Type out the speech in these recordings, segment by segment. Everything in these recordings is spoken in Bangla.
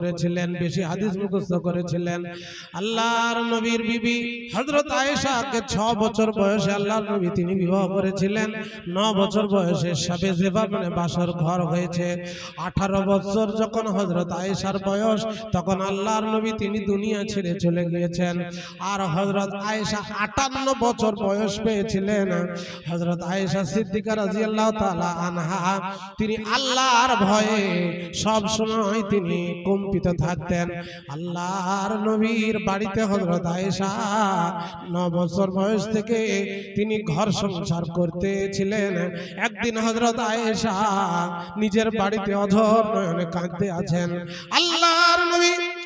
করেছিলেন, বেশি হাদিস মুখস্থ করেছিলেন। আল্লাহর নবীর বিবি হযরত আয়েশাকে 6 বছর বয়সে আল্লাহর নবী তিনি বিবাহ করেছিলেন। 9 বছর বয়সে শাবে জেবা মানে বাসর ঘর হয়েছে। 18 বছর যখন হযরত আয়েশার বয়স, তখন আল্লাহর নবী তিনি দুনিয়া ছেড়ে চলে গিয়েছেন। আর হযরত আয়েশা 58 বছর বয়স পেয়েছিলেন। হযরত আয়েশা সিদ্দিকা রাদিয়াল্লাহু তাআলা আনহা, তিনি আল্লাহর ভয়ে সব সময় তিনি কম্পিত থাকতেন। আল্লাহর নবীর বাড়িতে হজরত আয়েশা ন বছর বয়স থেকে তিনি ঘর সংসার করতেছিলেন। একদিন হজরত আয়েশা নিজের বাড়িতে অধর নয়নে কাঁদতে আছেন। আল্লাহর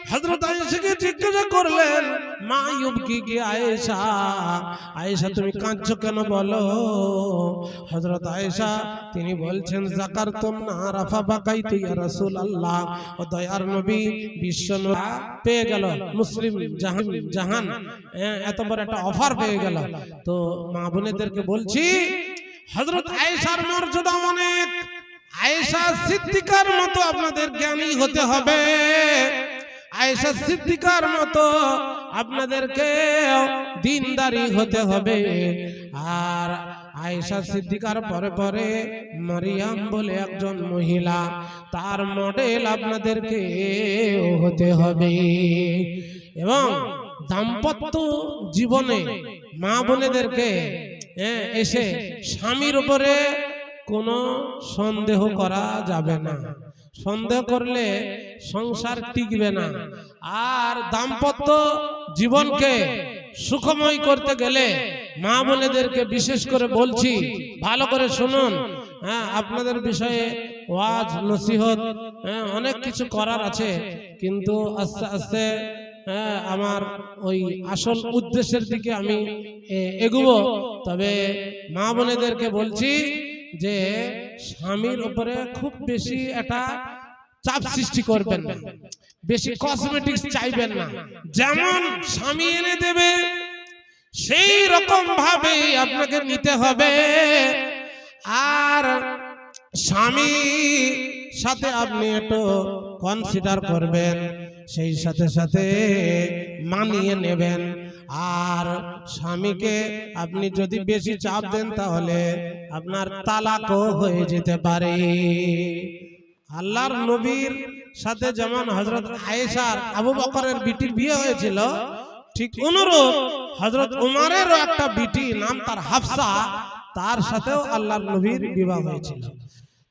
নবী হযরত আয়েশাকে জিজ্ঞাসা করলেন, মা ইউবকি কি আয়েশা? আয়েশা, তুমি কাঁদছো কেন বলো? হযরত আয়েশা, তিনি বলছেন যাকারতুম না রাফা বাকাইতু ইয়া রাসূলুল্লাহ। ও দয়ার নবী, বিশ্ব পেয়ে গেল, মুসলিম জাহান জাহান। এত বড় একটা অফার পেয়ে গেল। তো মা বোনেদেরকে বলছি হজরত আয়েশার মর্যাদা অনেক। আয়েশা সিদ্দিকার মতো আপনাদের জ্ঞানী হতে হবে। আয়েশা সিদ্দিকার মতো আপনাদেরকে দিনদারি হতে হবে। আর আয়েশা সিদ্দিকার পরে পরে মারিয়াম বলে একজন মহিলা, তার মডেল আপনাদেরকে হতে হবে। এবং দাম্পত্য জীবনে মা বোনেদেরকে এসে স্বামীর উপরে কোনো সন্দেহ করা যাবে না। সন্দেহ করলে সংসার টিকবে না। আর দাম্পত্য জীবনকে সুখময় করতে গেলে মা বোনেদেরকে বিশেষ করে বলছি ভালো করে শুনুন। হ্যাঁ আপনাদের বিষয়ে ওয়াজ নসিহত হ্যাঁ অনেক কিছু করার আছে। কিন্তু আস্তে আস্তে হ্যাঁ আমার ওই আসল উদ্দেশ্যের দিকে আমি এগুবো। তবে মা বোনেদেরকে বলছি যে স্বামীর উপরে খুব বেশি একটা চাপ সৃষ্টি করবেন না। বেশি কসমেটিক্স চাইবেন না। যেমন স্বামী এনে দেবে সেই রকম ভাবে আপনাকে নিতে হবে। আর স্বামী সাথে আপনি একটু কনসিডার করবেন। সেই সাথে সাথে মানিয়ে নেবেন। আর স্বামীকে আপনি যদি বেশি চাপ দেন তাহলে আপনার তালাকও হয়ে যেতে পারে। আল্লাহর নবীর সাথে যেমন হজরত আয়েশার আবু বকরের বিটির বিয়ে হয়েছিল, ঠিক অনুরূপ হজরত উমারেরও একটা বিটি নাম তার হাফসা, তার সাথেও আল্লাহর নবীর বিবাহ হয়েছিল।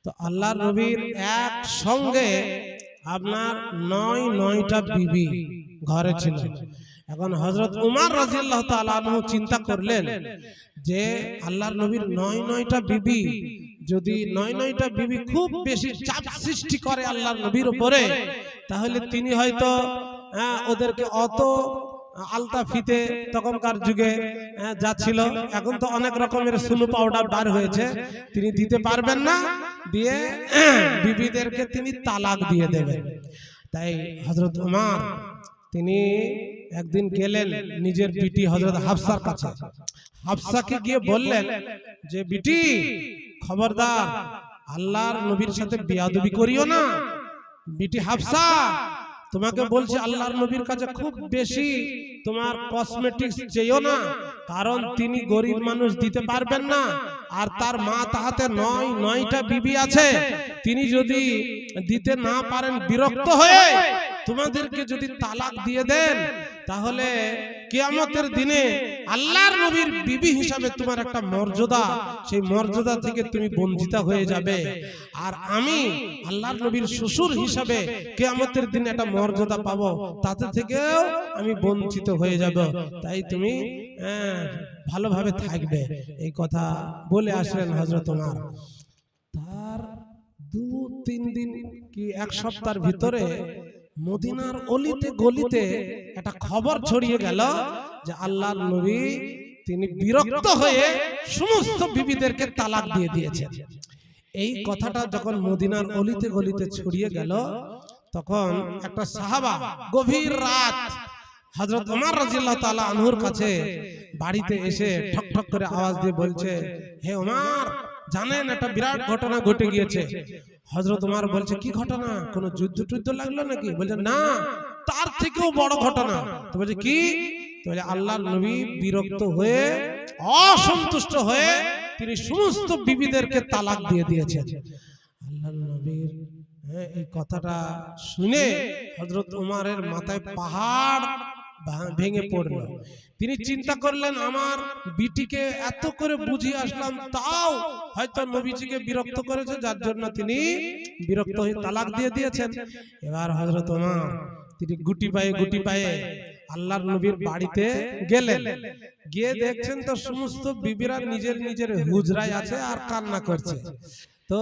তো আল্লাহর নবীর এক সঙ্গে আপনার নয় নয়টা বিবি ঘরে ছিল। এখন হজরত উমার রাজিয়াল্লাহ তাআলা চিন্তা করলেন যে আল্লাহর নবীর নয় নয়টা বিবি যদি নয় নয়টা বিবি খুব বেশি চাপ সৃষ্টি করে আল্লাহর নবীর উপরে তাহলে তিনি হয়তো হ্যাঁ, ওদেরকে অত আলতা ফিতে তখনকার যুগে হ্যাঁ, যা ছিল এখন তো অনেক রকমের সুনু পাউডার বার হয়েছে তিনি দিতে পারবেন না দিয়ে বিবিদেরকে তিনি তালাক দিয়ে দেবেন। তাই হজরত উমার তিনি একদিন গেলেন নিজের বিটি হজরত হাফসার কাছে। হাফসাকে গিয়ে বললেন যে, বিটি, খবরদার, আল্লাহর নবীর সাথে বিয়াদবি করিও না। বিটি হাফসা, তোমাকে বলছি আল্লাহর নবীর কাছে খুব বেশি তোমার কসমেটিক্স চেয়েও না, কারণ তিনি গরিব মানুষ দিতে পারবেন না। আর তার মা তাহাতে নয়, নয়টা বিবি আছে। তিনি যদি দিতে না পারেন বিরক্ত হয়ে তোমাদেরকে যদি তালাক দিয়ে দেন তাহলে কেয়ামতের দিনে আল্লাহর নবীর বিবি হিসাবে তোমার একটা মর্যাদা সেই মর্যাদা থেকে তুমি বঞ্চিত হয়ে যাবে। আর আমি আল্লাহর নবীর শ্বশুর হিসাবে কেয়ামতের দিনে একটা মর্যাদা পাবো তাতে থেকেও আমি বঞ্চিত হয়ে যাব। তাই তুমি আহ, ভালোভাবে থাকবে। এই কথা বলে আসলেন হজরত ওমর। তার দু তিন দিন কি এক সপ্তাহের ভিতরে মদিনার অলিতে গলিতে একটা খবর ছড়িয়ে গেল যে আল্লাহর নবী তিনি বিরক্ত হয়ে সমস্ত বিবিদেরকে তালাক দিয়ে দিয়েছেন। এই কথাটা যখন মদিনার অলিতে গলিতে ছড়িয়ে গেল তখন একটা সাহাবা গভীর রাত হজরত ওমর রাজিয়াল্লাহু তাআলা আনহুর কাছে বাড়িতে এসে ঠক ঠক করে আওয়াজ দিয়ে বলছে হে ওমর জানেন একটা বিরাট ঘটনা ঘটে গিয়েছে। হজরত তোমার বলছে কি ঘটনা? কোনো যুদ্ধ টুদ্ধ লাগল নাকি? বলছে না তার থেকেও বড় ঘটনা। তো বলছে কি? বলে আল্লাহর নবী বিরক্ত হয়ে অসন্তুষ্ট হয়ে তিনি সমস্ত বিবিদেরকে তালাক দিয়ে দিয়েছেন। আল্লাহর নবীর হ্যাঁ, এই কথাটা শুনে হজরত উমারের মাথায় পাহাড় ভেঙে পড়ল। তিনি চিন্তা করলেন আমার বিটিকে এত করে বুঝিয়ে আসলাম তাও হয়তো নবীজিকে বিরক্ত করেছে যার জন্য তিনি বিরক্ত হয়ে তালাক দিয়ে দিয়েছেন। এবার হজরত উমার তিনি গুটি পায়ে গুটি পায়ে আল্লাহর নবীর বাড়িতে গেলেন। গিয়ে দেখছেন তো সমস্ত বিবিরা নিজের নিজের হুজরায় আছে আর কান্না করছে। তো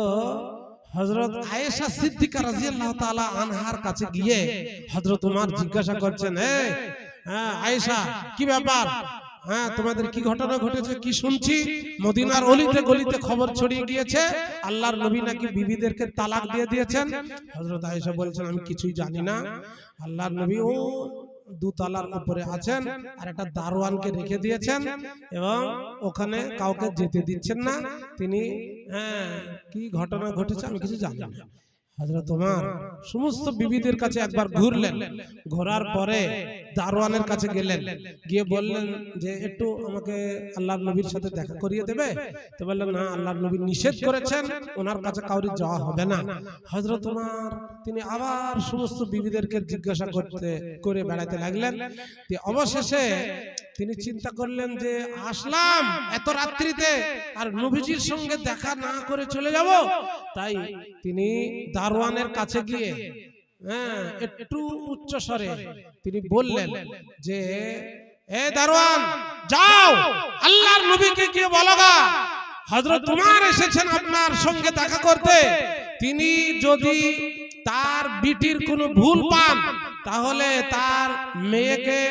হজরত আয়েশা সিদ্দিকা রাদিয়াল্লাহু তাআলা আনহার কাছে গিয়ে হজরত উমার জিজ্ঞাসা করছেন এই হ্যাঁ আয়েশা, কি ব্যাপার? হ্যাঁ তোমাদের কি ঘটনা ঘটেছে? কি শুনছি? মদিনার অলিতে গলিতে খবর ছড়িয়ে গিয়েছে, আল্লাহর নবী নাকি বিবিদেরকে তালাক দিয়ে দিয়েছেন। হজরত আয়েশা বলছেন, আমি কিছুই জানি না। আল্লাহর নবী, ও দুতলার উপরে আছেন আর একটা দারোয়ানকে রেখে দিয়েছেন এবং ওখানে কাউকে যেতে দিচ্ছেন না। তিনি হ্যাঁ কি ঘটনা ঘটেছে আমি কিছু জানি না। হযরত তোমার সমস্ত বিবিদের কাছে একবার ঘুরলেন। ঘোরার পরে দারোয়ানের কাছে গেলেন। গিয়ে বললেন যে, একটু আমাকে আল্লাহর নবীর সাথে দেখা করিয়ে দেবে? তো বললেন, না, আল্লাহর নবী নিষেধ করেছেন। ওনার কাছে কাউরি যাওয়া হবে না। হযরত তোমার তিনি আবার সমস্ত বিবিদেরকে জিজ্ঞাসা করতে, করে বেড়াতে লাগলেন। অবশেষে তিনি চিন্তা করলেন যে আসলাম এত রাত্রিতে আর নবীজির সঙ্গে দেখা না করে চলে যাব। তাই তিনি দারোয়ানের কাছে গিয়ে হ্যাঁ একটু উচ্চ স্বরে তিনি বললেন যে এ দারোয়ান যাও আল্লাহর নবীকে গিয়ে বলো গা। হযরত তোমার এসেছেন আপনার সঙ্গে দেখা করতে। তিনি যদি তার বিটির কোনো ভুল পান তাহলে তার মেয়েকে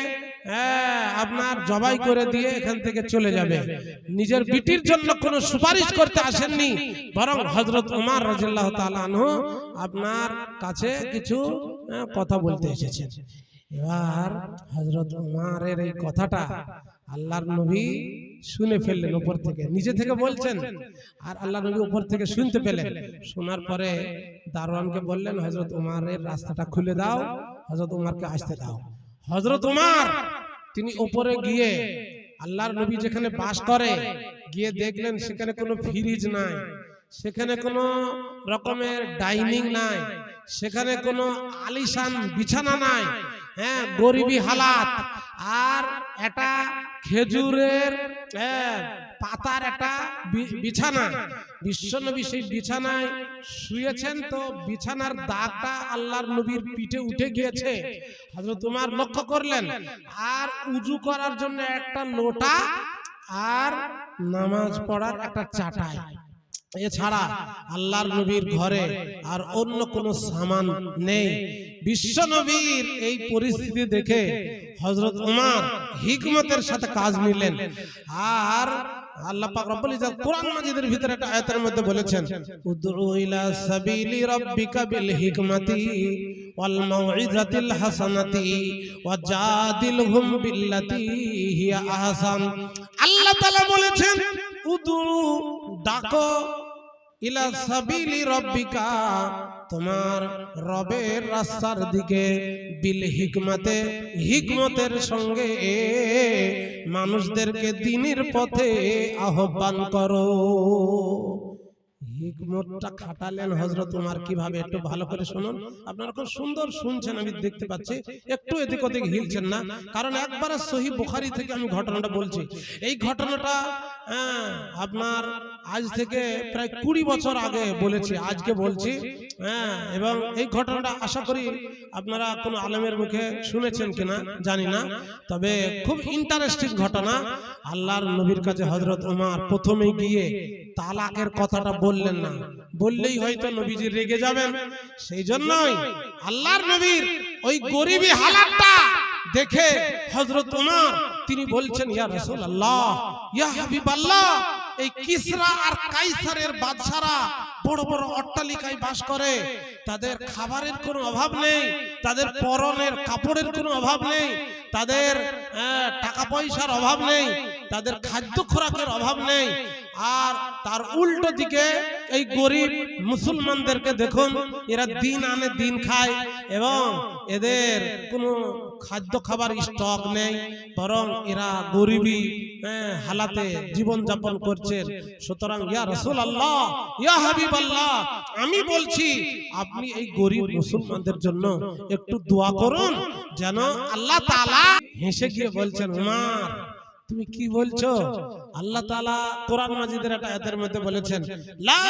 হ্যাঁ, আপনার জবাই করে দিয়ে এখান থেকে চলে যাবে। নিজের বিটির জন্য কোনো সুপারিশ করতে আসেননি। বরং হজরত উমার রাজিল্লাহ তালানহ আপনার কাছে কিছু কথা বলতে এসেছেন। এবার হজরত উমারের এই কথাটা আল্লাহর নবী শুনে ফেললেন উপর থেকে। নিজে থেকে বলছেন। আর আল্লাহ নবী উপর থেকে শুনতে পেলেন। শোনার পরে দারোয়ানকে বললেন হজরত উমারের রাস্তাটা খুলে দাও। হজরত উমারকে আসতে দাও। হজরত উমার তিনি উপরে গিয়ে আল্লাহর নবী যেখানে বাস করে গিয়ে দেখলেন সেখানে কোনো ফ্রিজ নাই সেখানে কোনো রকমের ডাইনিং নাই সেখানে কোনো আলিশান বিছানা নাই হ্যাঁ গরিবী হালাত আর এটা খেজুরের হ্যাঁ, পাতার একটা বিছানা। বিশ্বনবী সেই বিছানায় শুয়েছেন তো বিছানার দাগটা আল্লাহর নবীর পিঠে উঠে গিয়েছে। হযরত তোমার লক্ষ্য করলেন। আর উজু করার জন্য একটা লোটা আর নামাজ পড়ার একটা চাটাই। এছাড়া আল্লাহর নবীর ঘরে আর অন্য কোনো সামান নেই। বিশ্ব নবীর এই পরিস্থিতি দেখে হজরত উমার হিকমতের সাথে কাজ নিলেন। আর আল্লাহ পাক রব্বুল ইজ্জত কোরআন মাজিদের ভিতরে একটা আয়াতের মধ্যে বলেছেন উদউ ইলা সাবিলি রাব্বিকা বিল হিকমাতি ওয়াল মাউইজাতিল হাসানাতি ওয়াজাদিলহুম বিল্লাতি হিয়া আহসান। আল্লাহ তাআলা বলেছেন উদু ডাকো ইলা সাবিলি রব্বিকা তোমার রবের রাস্তার দিকে বিল হিকমতে, হিকমতের সঙ্গে মানুষদেরকে দিনের পথে আহ্বান করো। হিকমতটা খাটালেন হজরত উমার। কীভাবে? একটু ভালো করে শুনুন। আপনারা খুব সুন্দর শুনছেন, আমি দেখতে পাচ্ছি। একটু এদিক ওদিক হিলছেন না। কারণ একবার সহি বুখারি থেকে আমি ঘটনাটা বলছি। এই ঘটনাটা আপনার আজ থেকে প্রায় কুড়ি বছর আগে বলেছি আজকে বলছি। হ্যাঁ এবং এই ঘটনাটা আশা করি আপনারা কোনো আলমের মুখে শুনেছেন কিনা জানি না। তবে খুব ইন্টারেস্টিং ঘটনা। আল্লাহর নবীর কাছে হজরত উমার প্রথমে গিয়ে তালাকের কথাটা বললেন না। বললেই হয়তো নবীজি রেগে যাবেন। সেই জন্যই আল্লাহর নবীর ওই গরিবী হালাতটা দেখে হজরত উমার তিনি বলছেন ইয়া রাসূল আল্লাহ ইয়া হাবিব আল্লাহ এই কিসরা আর কাইসারের বাদশারা বড় বড় অট্টালিকায় বাস করে তাদের খাবারের কোনো অভাব নেই তাদের পরনের কাপড়ের কোনো অভাব নেই তাদের টাকা পয়সার অভাব নেই তাদের খাদ্য খোরাকের অভাব নেই আর তার উল্টো দিকে এই গরিব মুসলমানদেরকে দেখুন এরা দিন আনে দিন খায় এবং এদের কোনো খাদ্য খাবার স্টক নেই বরং এরা গরিবী হ্যাঁ, হালাতে জীবন যাপন করছেন সুতরাং ইয়া রসুল আল্লাহ ইয়া হাবিব আল্লাহ আমি বলছি আপনি এই গরিব মুসলমানদের জন্য একটু দোয়া করুন যেন আল্লাহ তাআলা হেসে গিয়ে বলছেন উমার তুমি কি বলছো? আল্লাহ তাআলা কোরআন মাজিদের একটা আয়াতের মধ্যে বলেছেন লা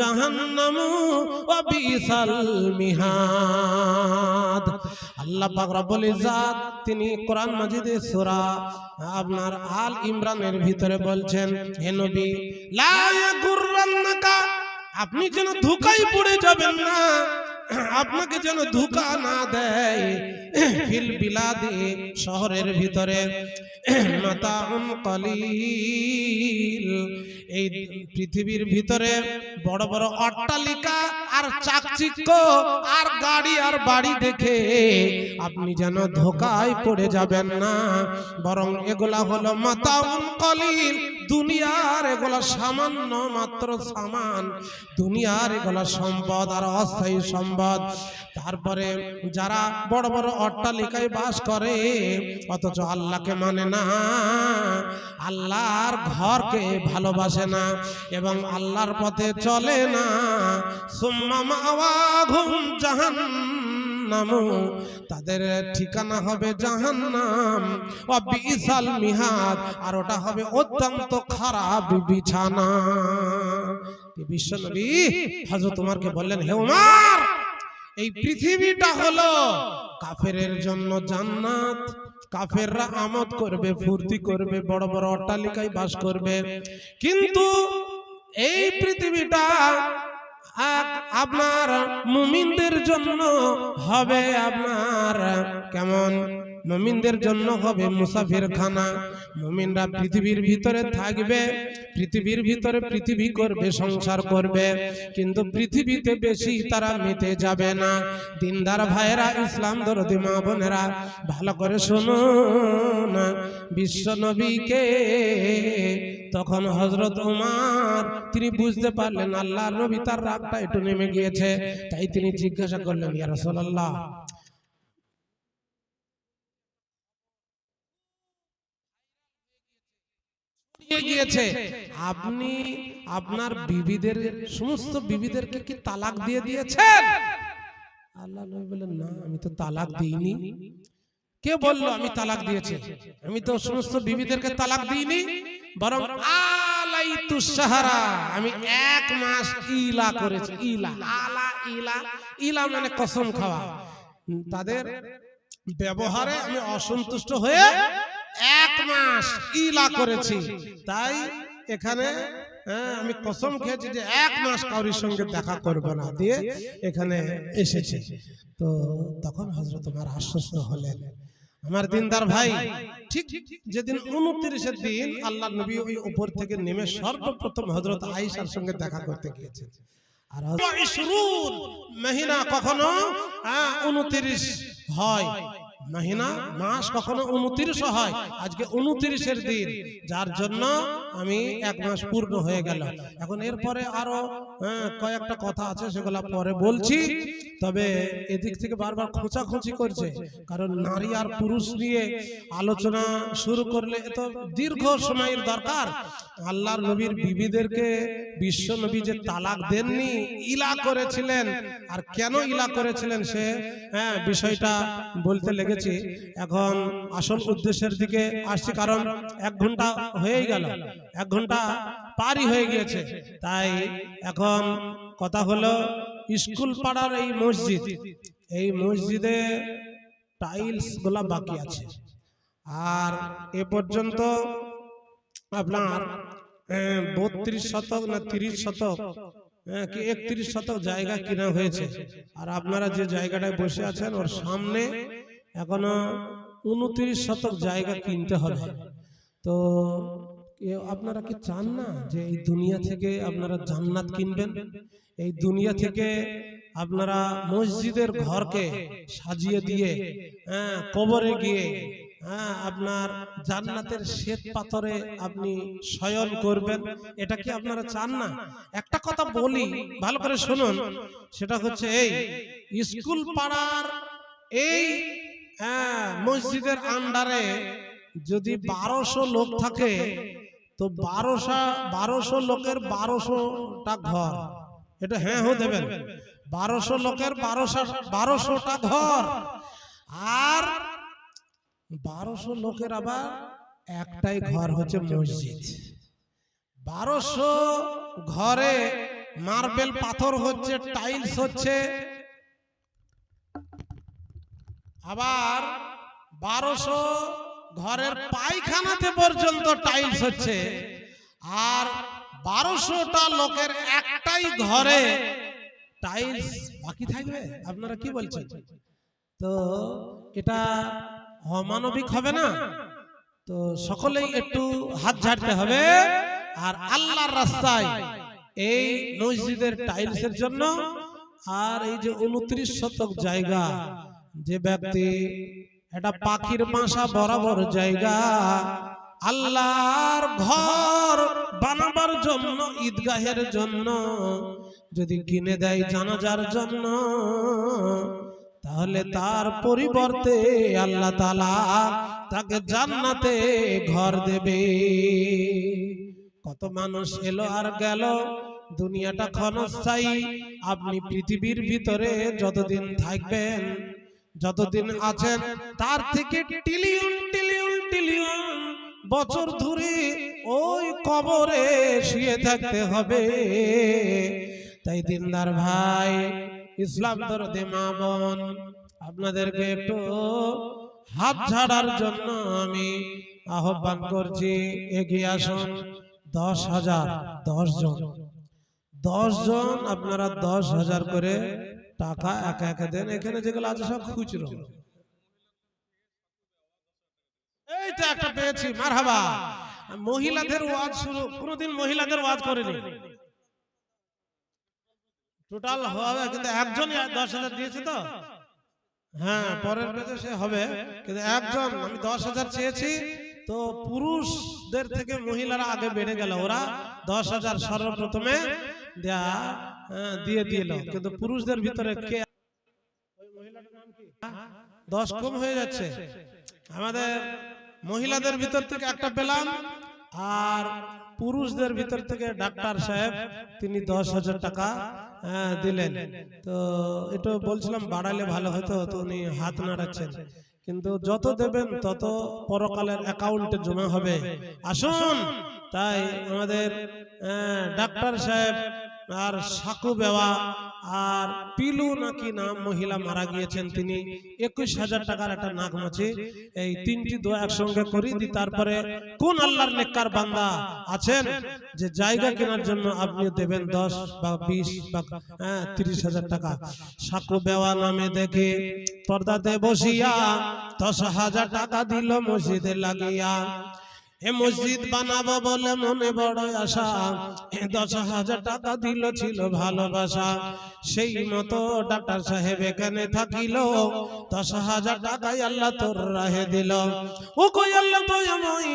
জাহান্নামু বিসাল মিহাদ। আল্লাহ পাক রব্বুল ইজ্জাত তিনি কোরআন মাজিদে সূরা আপনার আল ইমরানের ভিতরে বলছেন হে নবী লা ইয়াগুররান্নাকা আপনি যেন ধোকায় পড়ে যাবেন না আপনাকে যেন ধোকা না দেয় ফিল বিলাদি শহরের ভিতরে। এই পৃথিবীর ভিতরে বড় বড় অট্টালিকা আর চাকচিক্য আর গাড়ি আর বাড়ি দেখে আপনি যেন ধোকায় পড়ে যাবেন না। বরং এগুলা হলো মাতাউন কলিল। দুনিয়ার এগুলা সামান্য মাত্র সামান। দুনিয়ার এগুলা সম্পদ আর অস্থায়ী সম্পদ। তারপরে যারা বড় বড় অট্টালিকায় বাস করে, অথচ আল্লাহকে মানে না। আল্লাহর ঘরকে ভালোবাসে না এবং আল্লাহর পথে চলে না। সুম্মা মাওয়াহুম জাহান্নামু। তাদের ঠিকানা হবে জাহান্নাম। ও বিশাল মিহাদ। আর ওটা হবে অত্যন্ত খারাপ বিছানা। বিশ্ব নবী হযরত উমরকে বললেন, হে উমর, এই পৃথিবীটা হলো কাফেরের জন্য জান্নাত। কাফেররা আমদ করবে, ফুর্তি করবে, বড় বড় অট্টালিকায় বাস করবে। কিন্তু এই পৃথিবীটা আপনার মুমিনদের জন্য হবে আপনার কেমন? মুমিনদের জন্য হবে মুসাফির খানা। মুমিনরা পৃথিবীর ভিতরে থাকবে, পৃথিবীর ভিতরে পৃথিবী করবে, সংসার করবে। কিন্তু পৃথিবীতে বেশি তারা মেতে যাবে না। দিনদার ভাইয়েরা, ইসলাম দরদি মা বোনেরা, ভালো করে শোনো না। বিশ্ব নবীকে তখন হজরত উমার, তিনি বুঝতে পারলেন আল্লাহর নবী তার রাগটা একটু নেমে গিয়েছে। তাই তিনি জিজ্ঞাসা করলেন, ইয়া রাসূলুল্লাহ ছড়িয়ে গিয়েছে। আপনি আপনার বিবিদের, সমস্ত বিবিদেরকে কি তালাক দিয়ে দিয়েছেন? আল্লাহ নবী বলেন না, আমি তো তালাক দিইনি। কে বলল, আমি তালাক দিয়েছি? আমি তো সমস্ত বিবিদেরকে তালাক দিইনি, বরং আলাইতু সাহারা আমি এক মাস ইলা করেছি। ইলা, আলা, ইলা ইলা মানে কসম খাওয়া। তাদের ব্যবহারে আমি অসন্তুষ্ট হয়ে এক মাস ইলা করেছি। তাই এখানে হ্যাঁ, আমি কসম খেয়েছি যে এক মাস কাউরির সঙ্গে দেখা করব না দিয়ে এখানে এসেছি। তো তখন হজরত আমার আশ্বস্ত হলেন। আমার দিনদার ভাই ঠিক যেদিন উনত্রিশের দিন আল্লাহ নবী ওই উপর থেকে নেমে সর্বপ্রথম হজরত আয়েশার সঙ্গে দেখা করতে গিয়েছেন। আর মহিনা কখনো উনত্রিশ হয়। মহিনা মাস কখনো উনত্রিশ হয়। আজকে উনত্রিশের দিন। যার জন্য আমি এক মাস পূর্ণ হয়ে গেল। এখন এরপরে আরও হ্যাঁ, কয়েকটা কথা আছে সেগুলো পরে বলছি। তবে এদিক থেকে বারবার খোঁচাখুচি করছে। কারণ নারী আর পুরুষ নিয়ে আলোচনা শুরু করলে এত দীর্ঘ সময়ের দরকার। আল্লাহর নবীর বিবিদেরকে বিশ্ব নবী যে তালাক দেননি ইলা করেছিলেন। আর কেন ইলা করেছিলেন সে হ্যাঁ বিষয়টা বলতে লেগেছি এখন আসল উদ্দেশ্যের দিকে আসছি কারণ এক ঘণ্টা হয়েই গেল। এক ঘণ্টা পারই হয়ে গিয়েছে। তাই এখন কথা হলো স্কুল পাড়ার এই মসজিদ। এই মসজিদে টাইলসগুলা বাকি আছে। আর এ পর্যন্ত আপনার বত্রিশ শতক না তিরিশ শতক কি একত্রিশ শতক জায়গা কিনা হয়েছে। আর আপনারা যে জায়গাটায় বসে আছেন, ওর সামনে এখনও উনত্রিশ শতক জায়গা কিনতে হবে। তো আপনারা কি চান না যে এই দুনিয়া থেকে আপনারা জান্নাত কিনবেন? এই দুনিয়া থেকে আপনারা মসজিদের ঘরকে সাজিয়ে দিয়ে হ্যাঁ কবরে গিয়ে হ্যাঁ আপনার জান্নাতের শ্বেত পাথরে আপনি শয়ন করবেন। এটা কি আপনারা চান না? একটা কথা বলি, ভালো করে শুনুন। সেটা হচ্ছে এই, স্কুল পাড়ার এই হ্যাঁ মসজিদের আন্ডারে যদি বারোশো লোক থাকে তো বারোশো বারোশো লোকের বারোশোটা ঘর। এটা হ্যাঁ হো দেবেন। বারোশো লোকের বারোশো বারোশোটা ঘর। আর বারোশো লোকের আবার একটাই ঘর হচ্ছে মসজিদ। বারোশো ঘরে মার্বেল পাথর হচ্ছে টাইলস হচ্ছে। আবার বারোশো ঘরের পায়খানাতে পর্যন্ত টাইলস হচ্ছে। আর বারোশোটা লোকের একটাই ঘরে টাইলস বাকি থাকবে? আপনারা কি বলছেন? তো এটা অমানবিক হবে না? তো সকলেই একটু হাত ঝাড়তে হবে। আর আল্লাহর রাস্তায় এই মসজিদের টাইলসের জন্য আর এই যে উনত্রিশ শতক জায়গা যে ব্যক্তি এটা পাখির বাসা বরাবর জায়গা আল্লাহর ঘর বানাবার জন্য ঈদগাহের জন্য যদি কিনে দেয় জানাজার জন্য তাহলে তার পরিবর্তে আল্লাহ তালা তাকে জান্নাতে ঘর দেবে। কত মানুষ এলো আর গেল। দুনিয়াটা ক্ষণস্থায়ী। আপনি পৃথিবীর ভিতরে যতদিন থাকবেন যতদিন আছেন তার থেকে টিলিয়ন টিলিয়ন টিলিয়ন বছর ধরে ওই কবরে শুয়ে থাকতে হবে। তাই দিনদার ভাই ইসলাম দরদে মা বোন আপনাদেরকে একটু হাত ঝাড়ার জন্য আমি আহ্বান করছি। এগিয়ে আসুন। দশ হাজার দশ জন। দশ জন আপনারা দশ হাজার করে টাকা একা একা দেন, এখানে যেগুলো আছে সব খুচরো। এই তো একটা পেয়েছি, মারহাবা। মহিলাদের ওয়াজ শুরু, কোনোদিন মহিলাদের ওয়াজ করেনি। টোটাল হবে, কিন্তু একজনই দশ হাজার দিয়েছে তো। হ্যাঁ পরের পেজে সে হবে, কিন্তু একজন, আমি দশ হাজার চেয়েছি, তো পুরুষদের থেকে মহিলারা আগে বেড়ে গেল। ওরা দশ হাজার সর্বপ্রথমে দেয়া দিয়ে দিল কিন্তু পুরুষদের ভিতরে কে ওই মহিলাটার নাম কি? দশ কম হয়ে যাচ্ছে। আমাদের মহিলাদের ভিতর থেকে একটা পেলাম আর পুরুষদের ভিতর থেকে ডাক্তার সাহেব তিনি দশ হাজার টাকা হ্যাঁ, দিলেন। তো এটা বলছিলাম বাড়ালে ভালো হতো তো উনি হাত নাড়াচ্ছেন। কিন্তু যত দেবেন তত পরকালের অ্যাকাউন্টে জমা হবে। আসুন। তাই আমাদের আহ, ডাক্তার সাহেব আর সাকু বেওয়া আর পিলু নাকি নাম মহিলা মারা গিয়েছেন তিনি। একুশ হাজার টাকার একটা নাগমাছি এই তিনটি দোয়া একসঙ্গে করি দি তারপরে কোন আল্লাহর নেককার বান্দা আছেন? যে জায়গা কেনার জন্য আপনি দেবেন দশ বা বিশ বা হ্যাঁ তিরিশ হাজার টাকা। সাকু বেওয়া নামে দেখে পর্দাতে বসিয়া দশ হাজার টাকা দিল মসজিদে লাগিয়া। এ মসজিদ বানাবো বলে মনে বড় আশা। দশ হাজার টাকা দিল, ছিল ভালোবাসা। সেই মতো ডাক্তার সাহেব এখানে থাকিল। দশ হাজার টাকাই আল্লাহ তোর রাহে দিল। ও কই আল্লাহ দয়াময়।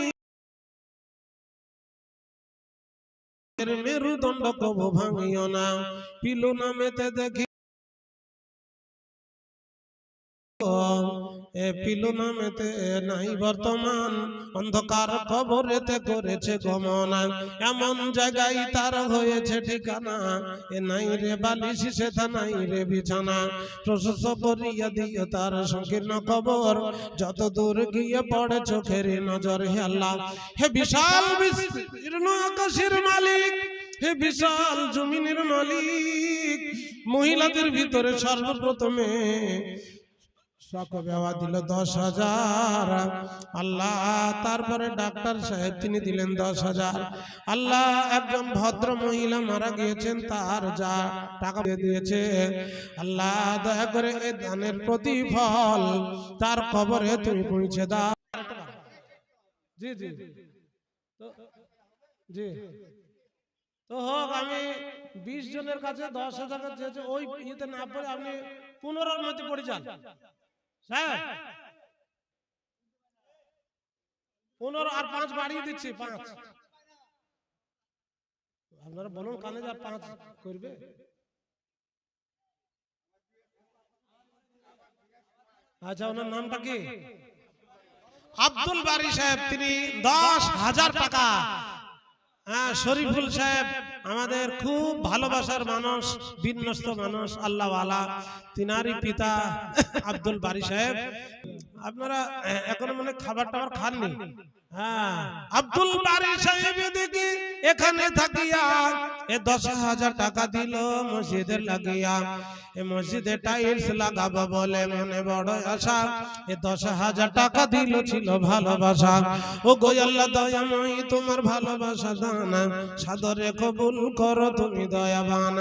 মেরুদণ্ড কবু ভাঙিও না। পিলু নামেতে দেখি। পিলু নামেতে নাই বর্তমান। অন্ধকার কবরেতে করেছে গমন। এমন জায়গায় তার হয়েছে ঠিকানা। এ নাই রে বালিশ সেথা নাই রে বিছানা। প্রশস্ত করিয়া দিও তার সংকীর্ণ কবর। যত দূর গিয়ে পড়ে চোখের নজর হে আল্লাহ। হে বিশাল বিস্তীর্ণ আকাশের মালিক, হে বিশাল জমিনের মালিক, মহিলাদের ভিতরে সর্বপ্রথমে শখ বেওয়া দিল দশ হাজার। আল্লাহ, তারপরে ডাক্তার সাহেব তিনি দিলেন দশ হাজার। আল্লাহ, একজন ভদ্র মহিলা মারা গিয়েছেন, তার যা টাকা দিয়ে দিয়েছে। আল্লাহ, দয়া করে এই দানের প্রতিফল তার কবরে তুমি পৌঁছে দাও। জি জি। জি। তো হোক, আমি বিশ জনের কাছে দশ হাজার টাকা ওই ইয়েতে না পড়ে আপনি পনেরোর মধ্যে পড়ে যান। স্যার পনেরো আর পাঁচ বাড়িয়ে দিচ্ছি পাঁচ। আপনারা বলুন কানে যা পাঁচ করবে। আচ্ছা ওনার নামটা কি? আব্দুল বারি সাহেব তিনি দশ হাজার টাকা। হ্যাঁ শরীফুল সাহেব আমাদের খুব ভালোবাসার মানুষ বিন্যস্ত মানুষ আল্লাহওয়ালা। তিনারই পিতা আব্দুল বারি সাহেব। আপনারা এখনও মনে হয় খাবার টাবার খাননি? হ্যাঁ আব্দুল বারি সাহেব দেখি এখানে থাকিয়া এ দশ হাজার টাকা দিল মসজিদের লাগিয়া। এ মসজিদে টাইলস লাগাবো বলে মনে বড় আশা। এ দশ হাজার টাকা দিল ছিল ভালোবাসা। ও গো আল্লাহ দয়াময়ী তোমার ভালোবাসা দানা সাদরে কবুল করো তুমি দয়াবান।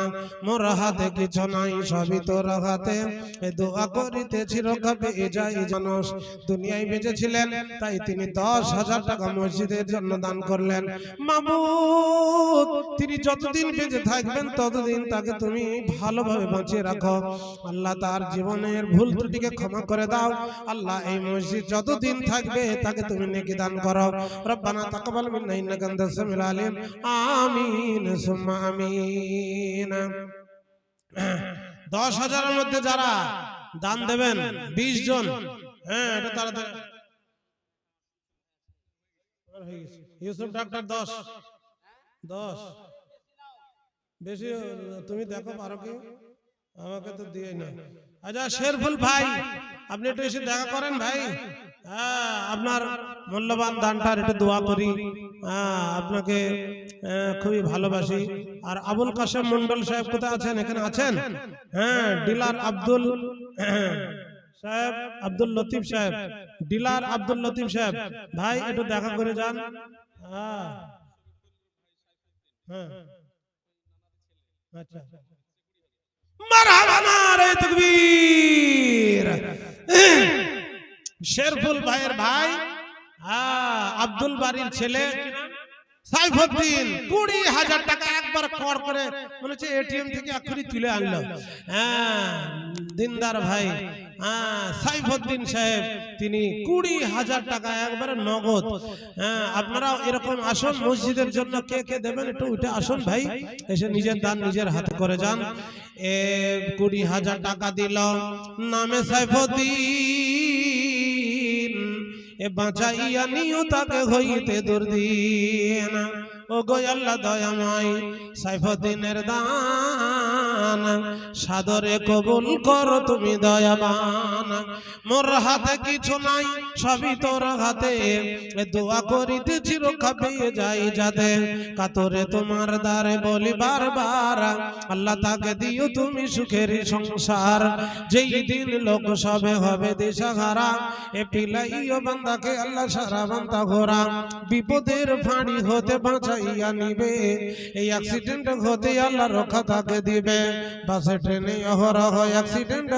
মোর হাতে কিছু নাই সবই তোর হাতে। এ দোয়া করিতেছি রক্ষা পেয়ে যাই জনস। দুনিয়ায় বেঁচেছিলেন তাই তিনি দশ হাজার টাকা মসজিদের জন্য দান করলেন। মাবুদ তিনি যতদিন বেঁচে থাকবেন ততদিন তাকে তুমি ভালোভাবে বাঁচিয়ে রাখো। আল্লাহ তার জীবনের ভুল ত্রুটিকে ক্ষমা করে দাও। আল্লাহ এই মসজিদ যতদিন থাকবে তাকে তুমি নেকি দান করো। রব্বানা তাকাবাল মিন্না ইন্নাকা আনতাস সামিউল আলিম। আমিন, সুম্মা আমিন। দশ হাজারের মধ্যে যারা দান দেবেন, বিশ জন হ্যাঁ এটা তাড়াতাড়ি ইউসুফ ডাক্তার, দশ। দশ। বেশি, তুমি দেখো পারো কি আমাকে তো দিয়ে না। আচ্ছা শেরফুল ভাই আপনি একটু এসে দেখা করেন ভাই। হ্যাঁ আপনার মূল্যবান দানটার একটু দোয়া করি। হ্যাঁ আপনাকে খুবই ভালোবাসি। আর আবুল কাশেম মন্ডল সাহেব কোথায় আছেন? এখানে আছেন? হ্যাঁ ডিলার আব্দুল সাহেব আব্দুল লতিফ সাহেব। ডিলার আব্দুল লতিফ সাহেব। ভাই একটু দেখা করে যান। হ্যাঁ। হ্যাঁ। আচ্ছা। তাকবীর শেরফুল ভাইয়ের ভাই হ্যাঁ আব্দুল বাড়ির ছেলে? সাইফুদ্দিন কুড়ি হাজার টাকা একবার কর করে হচ্ছে এটিএম থেকে এক্ষুনি তুলে আনলো। হ্যাঁ দিনদার ভাই। হ্যাঁ সাইফুদ্দিন সাহেব তিনি কুড়ি হাজার টাকা একবারে নগদ। হ্যাঁ আপনারাও এরকম আসুন মসজিদের জন্য কে কে দেবেন একটু উঠে আসুন ভাই। এসে নিজের দান নিজের হাতে করে যান। এ কুড়ি হাজার টাকা দিল নামে সাইফুদ্দিন। এ বাঁচাইয়া নিও তাকে হইতে দুর্দিন। ও গো আল্লাহ দয়াময় সাইফুদ্দিনের দান। সাদরে কবুল করো, তুমি দয়াবান। মোর হাতে কিছু নাই, সবই তোর হাতে। দোয়া করিতে রক্ষা পেয়ে যাই যাতে। কাতরে তোমার দ্বারে বলি বারবার, আল্লাহ তাকে দিও তুমি সুখের সংসার। যেই দিন লোক সবে হবে দিশাহারা, এ পিলাইও বান্দাকে আল্লাহ সারা বান্দা ঘোরা। বিপদের ফাঁড়ি হতে বাঁচাইয়া নিবে, এই অ্যাক্সিডেন্ট হতে আল্লাহ রক্ষা তাকে দিবে। বাসে ট্রেনে অহরহ অ্যাক্সিডেন্ট